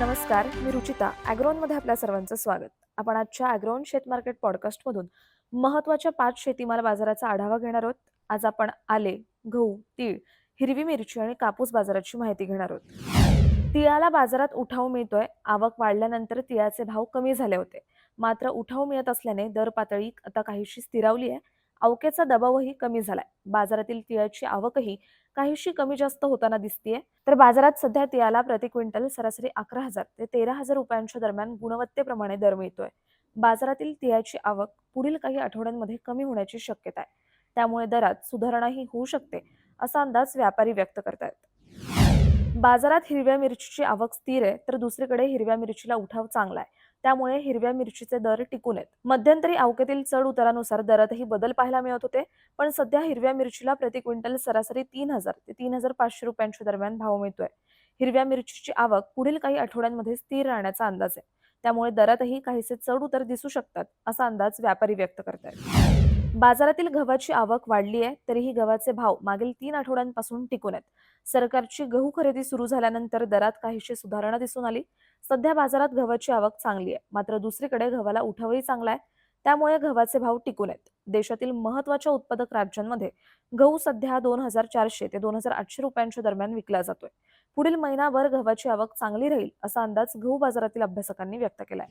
नमस्कार मी रुचिता ॲग्रोनमध्ये आपल्या सर्वांचं स्वागत. आपण आजच्या ॲग्रोन शेत मार्केट पॉडकास्टमधून महत्त्वाच्या पाच शेतीमाल बाजाराचा आढावा घेणार आहोत. आज आपण आले गहू तीळ हिरवी मिरची आणि कापूस बाजाराची माहिती घेणार आहोत. तिळाला बाजारात उठाव मिळतोय आवक वाढल्यानंतर तिळाचे भाव कमी झाले होते. मात्र उठाव मिळत असल्याने दर पातळी आता काहीशी स्थिरावली आहे. अवकेचा दबावही कमी झालाय. बाजारातील तिळाची आवकही काहीशी कमी जास्त होताना दिसतीये. तर बाजारात सध्या तिळाला प्रति क्विंटल सरासरी अकरा हजार ते तेरा हजार रुपयांच्या दरम्यान गुणवत्तेप्रमाणे दर मिळतोय. बाजारातील तिळाची आवक पुढील काही आठवड्यांमध्ये कमी होण्याची शक्यता आहे. त्यामुळे दरात सुधारणाही होऊ शकते असा अंदाज व्यापारी व्यक्त करतायत. बाजारात हिरव्या मिरचीची आवक स्थिर आहे तर दुसरीकडे हिरव्या मिरचीला उठाव चांगला आहे. त्यामुळे हिरव्या मिरचीचे दर टिकून आहेत. मध्यंतरी अवकेतील चढ उतारानुसार दरातही बदल पाहायला मिळत होते पण सध्या हिरव्या मिरचीला प्रति क्विंटल सरासरी तीन हजार ते तीन हजार पाचशे रुपयांच्या दरम्यान भाव मिळतोय. हिरव्या मिरचीची आवक पुढील काही आठवड्यांमध्ये स्थिर राहण्याचा अंदाज आहे. त्यामुळे दरातही काहीसे चढ उतर दिसू शकतात असा अंदाज व्यापारी व्यक्त करतायत बाजारातील गव्हाची आवक वाढली आहे तरीही गव्हाचे भाव मागील तीन आठवड्यांपासून टिकून आहेत. सरकारची गहू खरेदी सुरू झाल्यानंतर दरात काहीशी सुधारणा दिसून आली. सध्या बाजारात गव्हाची आवक चांगली आहे. मात्र दुसरीकडे गव्हाला उठावही चांगला आहे. त्यामुळे गव्हाचे भाव टिकून आहेत. देशातील महत्त्वाच्या उत्पादक राज्यांमध्ये गहू सध्या दोन हजार चारशे ते दोन हजार आठशे रुपयांच्या दरम्यान विकला जातोय. पुढील महिनाभर गव्हाची आवक चांगली राहील असा अंदाज गहू बाजारातील अभ्यासकांनी व्यक्त केलाय.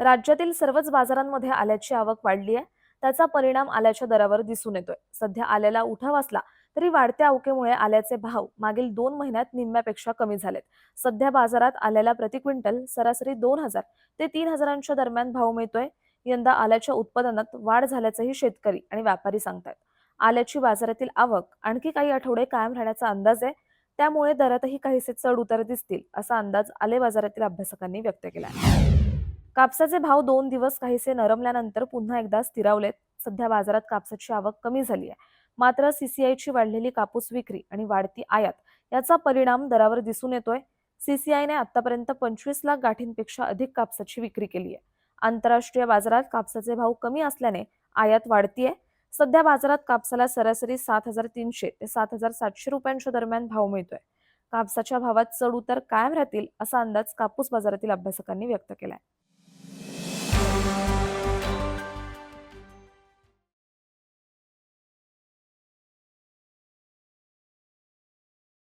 राज्यातील सर्वच बाजारांमध्ये आल्याची आवक वाढली आहे. त्याचा परिणाम आल्याच्या दरावर दिसून येतोय. सध्या आल्याला उठाव असला तरी वाढत्या अवकेमुळे आल्याचे भाव मागील दोन महिन्यात निम्म्यापेक्षा कमी झालेत. सध्या बाजारात आल्याला प्रति क्विंटल सरासरी दोन हजार ते तीन हजारांच्या दरम्यान भाव मिळतोय. यंदा आल्याच्या उत्पादनात वाढ झाल्याचंही शेतकरी आणि व्यापारी सांगतात. आल्याची बाजारातील आवक आणखी काही आठवडे कायम राहण्याचा अंदाज आहे. त्यामुळे दरातही काहीसे चढ उतार दिसतील असा अंदाज आले बाजारातील अभ्यासकांनी व्यक्त केला कापसाचे भाव दोन दिवस काहीसे नरमल्यानंतर पुन्हा एकदा स्थिरावलेत. सध्या बाजारात कापसाची आवक कमी झाली आहे मात्र सीसीआयची वाढलेली कापूस विक्री आणि वाढती आयात याचा परिणाम दरावर दिसून येतोय. सीसीआयने आतापर्यंत पंचवीस लाख गाठींपेक्षा अधिक कापसाची विक्री केली आहे. आंतरराष्ट्रीय बाजारात कापसाचे भाव कमी असल्याने आयात वाढतीये. सध्या बाजारात कापसाला सरासरी सात हजार तीनशे ते सात हजार सातशे रुपयांच्या दरम्यान भाव मिळतोय. कापसाच्या भावात चढ उतार कायम राहतील असा अंदाज कापूस बाजारातील अभ्यासकांनी व्यक्त केलाय.